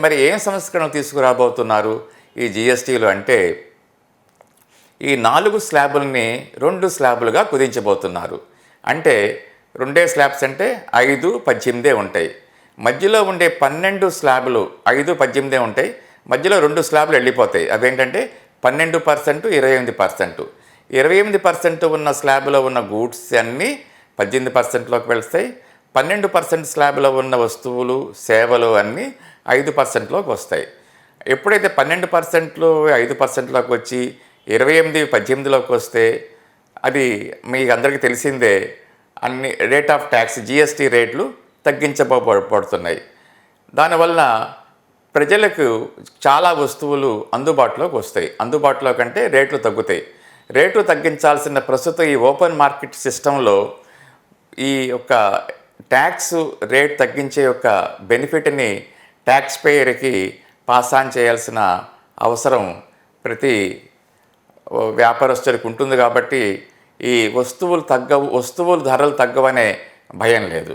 మరి ఏం సంస్కరణలు తీసుకురాబోతున్నారు ఈ జిఎస్టీలు అంటే? ఈ నాలుగు స్లాబుల్ని రెండు స్లాబులుగా కుదించబోతున్నారు. అంటే రెండే స్లాబ్స్ అంటే ఐదు పద్దెనిమిదే ఉంటాయి. మధ్యలో ఉండే పన్నెండు స్లాబులు ఐదు పద్దెనిమిదే ఉంటాయి. మధ్యలో రెండు స్లాబులు వెళ్ళిపోతాయి. అవేంటంటే పన్నెండు పర్సెంట్ ఇరవై ఎనిమిది పర్సెంట్. ఇరవై ఎనిమిది పర్సెంట్ ఉన్న స్లాబ్లో ఉన్న గూడ్స్ అన్నీ పద్దెనిమిది పర్సెంట్లోకి వెళ్తాయి పన్నెండు పర్సెంట్ స్లాబ్లో ఉన్న వస్తువులు సేవలు అన్నీ ఐదు పర్సెంట్లోకి వస్తాయి. ఎప్పుడైతే పన్నెండు పర్సెంట్లు ఐదు పర్సెంట్లోకి వచ్చి ఇరవై ఎనిమిది పద్దెనిమిదిలోకి వస్తే అది మీకు అందరికీ తెలిసిందే అన్ని రేట్ ఆఫ్ ట్యాక్స్ జిఎస్టీ రేట్లు తగ్గించబడుతున్నాయి దానివల్ల ప్రజలకు చాలా వస్తువులు అందుబాటులోకి వస్తాయి. అందుబాటులో కంటే రేట్లు తగ్గుతాయి. రేట్లు తగ్గించాల్సిన ప్రస్తుతం ఈ ఓపెన్ మార్కెట్ సిస్టంలో ఈ యొక్క ట్యాక్స్ రేట్ తగ్గించే యొక్క బెనిఫిట్ని ట్యాక్స్ పేయర్కి పాస్ ఆన్ చేయాల్సిన అవసరం ప్రతి వ్యాపారస్తులకు వ్యాపారస్తుడికి ఉంటుంది కాబట్టి ఈ వస్తువులు తగ్గవు వస్తువుల ధరలు తగ్గవనే భయం లేదు.